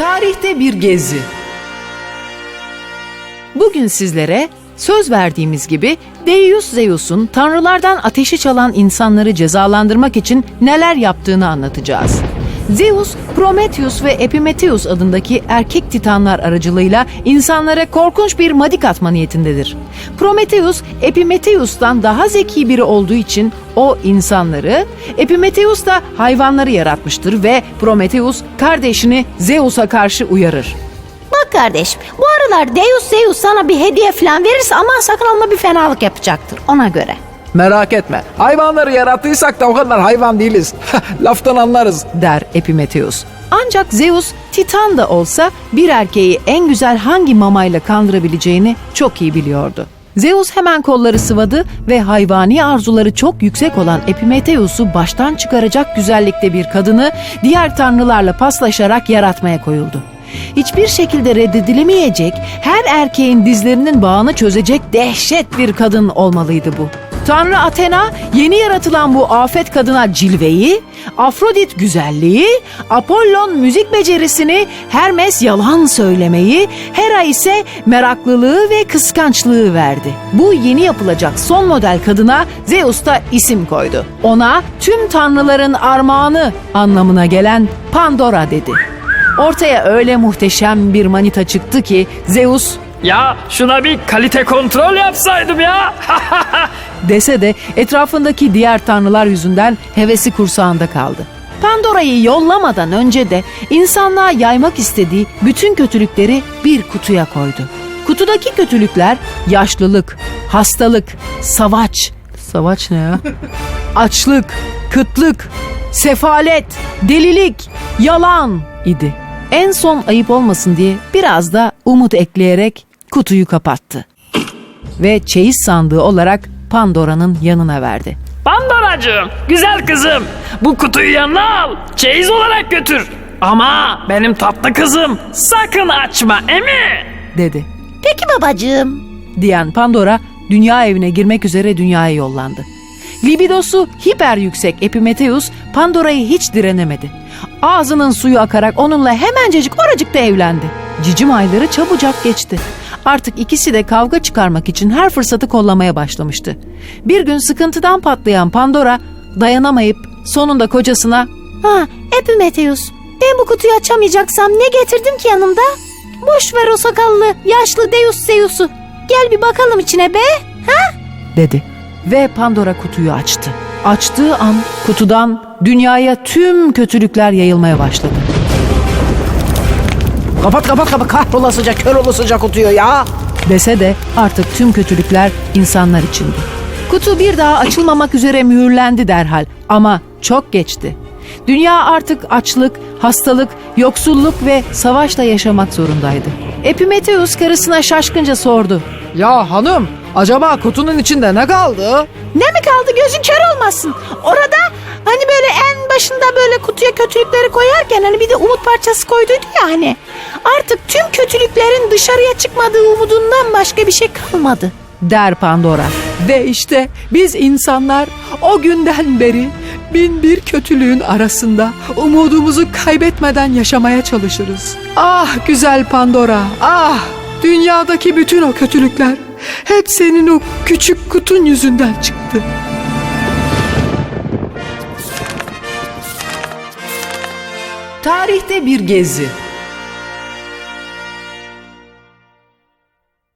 Tarihte bir gezi. Bugün sizlere söz verdiğimiz gibi Deus Zeus'un tanrılardan ateşi çalan insanları cezalandırmak için neler yaptığını anlatacağız. Zeus, Prometheus ve Epimetheus adındaki erkek titanlar aracılığıyla insanlara korkunç bir madik atma niyetindedir. Prometheus, Epimetheus'tan daha zeki biri olduğu için o insanları, Epimetheus da hayvanları yaratmıştır ve Prometheus kardeşini Zeus'a karşı uyarır. Bak kardeşim bu aralar Deus Zeus sana bir hediye falan verirse aman sakın olma bir fenalık yapacaktır ona göre. Merak etme. Hayvanları yarattıysak da o kadar hayvan değiliz. Laftan anlarız. der Epimetheus. Ancak Zeus Titan da olsa bir erkeği en güzel hangi mamayla kandırabileceğini çok iyi biliyordu. Zeus hemen kolları sıvadı ve hayvani arzuları çok yüksek olan Epimetheus'u baştan çıkaracak güzellikte bir kadını diğer tanrılarla paslaşarak yaratmaya koyuldu. Hiçbir şekilde reddedilemeyecek, her erkeğin dizlerinin bağını çözecek dehşet bir kadın olmalıydı bu. Tanrı Athena yeni yaratılan bu afet kadına cilveyi, Afrodit güzelliği, Apollon müzik becerisini, Hermes yalan söylemeyi, Hera ise meraklılığı ve kıskançlığı verdi. Bu yeni yapılacak son model kadına Zeus da isim koydu. Ona tüm tanrıların armağanı anlamına gelen Pandora dedi. Ortaya öyle muhteşem bir manita çıktı ki Zeus Ya şuna bir kalite kontrol yapsaydım ya. dese de etrafındaki diğer tanrılar yüzünden hevesi kursağında kaldı. Pandora'yı yollamadan önce de insanlığa yaymak istediği bütün kötülükleri bir kutuya koydu. Kutudaki kötülükler yaşlılık, hastalık, savaş. Savaş ne ya? Açlık, kıtlık, sefalet, delilik, yalan idi. En son ayıp olmasın diye biraz da umut ekleyerek kutuyu kapattı ve çeyiz sandığı olarak Pandora'nın yanına verdi. Pandoracığım, güzel kızım. Bu kutuyu yanına al. Çeyiz olarak götür. Ama benim tatlı kızım sakın açma emi. dedi. Peki babacığım. Diyen Pandora dünya evine girmek üzere dünyaya yollandı. Libidosu hiper yüksek Epimetheus Pandora'yı hiç direnemedi. Ağzının suyu akarak onunla hemencecik oracıkta evlendi. Cicim ayları çabucak geçti. Artık ikisi de kavga çıkarmak için her fırsatı kollamaya başlamıştı. Bir gün sıkıntıdan patlayan Pandora dayanamayıp sonunda kocasına Ha Epimetheus ben bu kutuyu açamayacaksam ne getirdim ki yanımda? Boş ver o sakallı yaşlı Deus Zeus'u. Gel bir bakalım içine be. Ha? dedi. Ve Pandora kutuyu açtı. Açtığı an kutudan dünyaya tüm kötülükler yayılmaya başladı. Kapat kapat kapat. Kahrolasıca kör olasıca kutuyu ya. Dese de artık tüm kötülükler insanlar içindi. Kutu bir daha açılmamak üzere mühürlendi derhal ama çok geçti. Dünya artık açlık, hastalık, yoksulluk ve savaşla yaşamak zorundaydı. Epimetheus karısına şaşkınca sordu. Ya hanım acaba kutunun içinde ne kaldı? Ne mi kaldı gözün kör olmasın. Orada hani böyle en başında böyle kutuya kötülükleri koyarken hani bir de umut parçası koyduydu ya hani. Artık tüm kötülüklerin dışarıya çıkmadığı umudundan başka bir şey kalmadı. der Pandora. Ve işte biz insanlar o günden beri bin bir kötülüğün arasında umudumuzu kaybetmeden yaşamaya çalışırız. Ah güzel Pandora, ah dünyadaki bütün o kötülükler hep senin o küçük kutun yüzünden çıktı. Tarihte bir gezi.